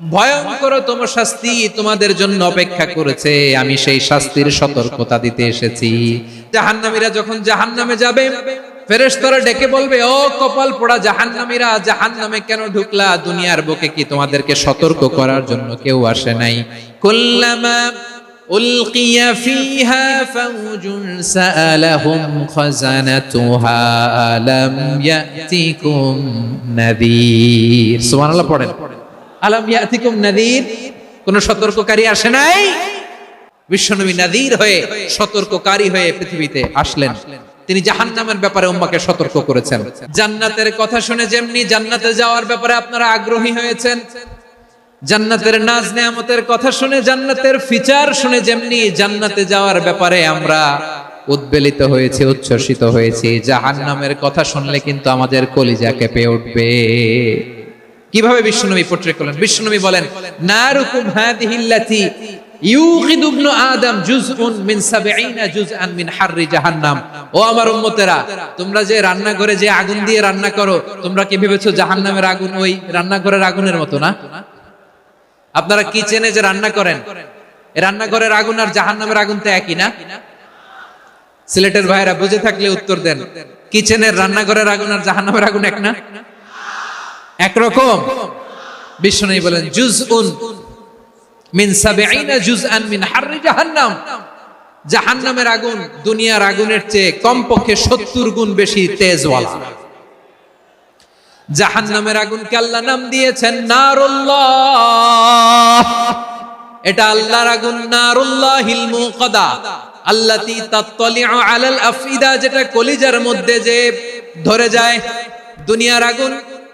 ভয়ঙ্কর তম শাস্তি তোমাদের জন্য অপেক্ষা করেছে। আমি সেই শাস্তির সতর্কতা দিতে এসেছি। জাহান নামীরা যখন জাহান নামে যাবে ফেরেস্তরা ডেকে বলবে, ও কপাল পোড়া জাহান নামীরা জাহান নামে কেন ঢুকলা? দুনিয়ার বুকে কি তোমাদেরকে সতর্ক করার জন্য কেউ আসে নাই? কুল্লামা উলকিয়া ফিহা ফাউজুন সাআলাহুম খাজানাতুহা আলাম ইয়াতিকুম নাদির। সুবহানাল্লাহ, পড়েন। আলম ইয়াতিকুম নাদির? কোন সতর্ককারী আসে নাই? বিশ্বনবী নাদির হয়ে সতর্ককারী হয়ে পৃথিবীতে আসলেন। তিনি জাহান্নামের ব্যাপারে উম্মাকে সতর্ক করেছেন। জান্নাতের কথা শুনে যেমনি জান্নাতে যাওয়ার ব্যাপারে আপনারা আগ্রহী হয়েছেন, জান্নাতের নাজ নেয়ামতের কথা শুনে, জান্নাতের ফিচার শুনে যেমনি জান্নাতে যাওয়ার ব্যাপারে আমরা উদ্বেলিত হয়েছে, উচ্ছ্বসিত হয়েছি, জাহান্নামের কথা শুনলে কিন্তু আমাদের কলিজা কেঁপে উঠবে। কীভাবে বিশ্বনবী পোট্রে করলেন? বিশ্বনবী বলেন, নারুকুম হাদিহিল্লাতি ইবনু আদম জুজউন মিন 70 জুজআন মিন হাররি জাহান্নাম। ও আমার উম্মতেরা, তোমরা যে রান্না করে যে আগুন দিয়ে রান্না করো, তোমরা কি ভেবেছো জাহান্নামের আগুন ওই আগুনের মতো না? আপনারা কিচেনে যে রান্না করেন? রান্নাঘরের আগুন আর জাহান্নামের আগুন তো একই না? সিলেটের ভাইরা বুঝে থাকলে উত্তর দেন। কিচেনের রান্নাঘরের আগুন আর জাহান্নামের আগুন এক না? একরকম। বিষ্ণু বলেন জুজ উন মিন জুজ আন মিন জাহান্নাম। জাহান্নামের আগুন দুনিয়ার আগুনের চেয়ে কমপক্ষে সত্তর গুণ বেশি জাহান্নামের আল্লাহ নাম দিয়েছেন নারুল্লাহ। এটা আল্লাহর আগুন নারুল্লাহিল মুকাদা আল্লাতি তাত্তালিউ আলাল আফিদা যেটা কলিজার মধ্যে যে ধরে যায়। দুনিয়ার আগুন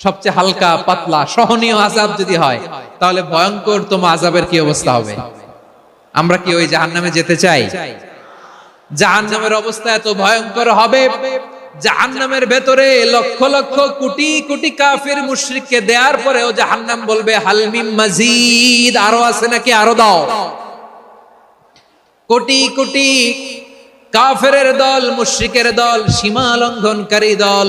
সবচেয়ে হালকা, পাতলা, সহনীয় আজাব যদি হয়, তাহলে ভয়ঙ্কর তম আজাবের কি অবস্থা হবে? আমরা কি ওই জাহান্নামে যেতে চাই? জাহান্নামের অবস্থা এত ভয়ঙ্কর হবে। জাহান্নামের ভেতরে লক্ষ লক্ষ কোটি কোটি কাফির মুশরিককে দেওয়ার পরেও জাহান্নাম বলবে হালমিম মাজিদ। আরও আছে নাকি? আরও দাও। কোটি কোটি কাফেরের দল, মুশরিকের দল, সীমা লঙ্ঘনকারী দল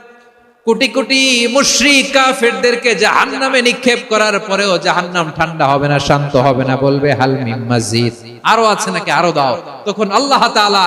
কোটি কোটি মুশ্রিক কাফেরদেরকে জাহান্নামে নিক্ষেপ করার পরেও জাহান্নাম ঠান্ডা হবে না, শান্ত হবে না, বলবে হাল মিম মাজিদ। আরও আছে নাকি? আরও দাও। তখন আল্লাহ তাআলা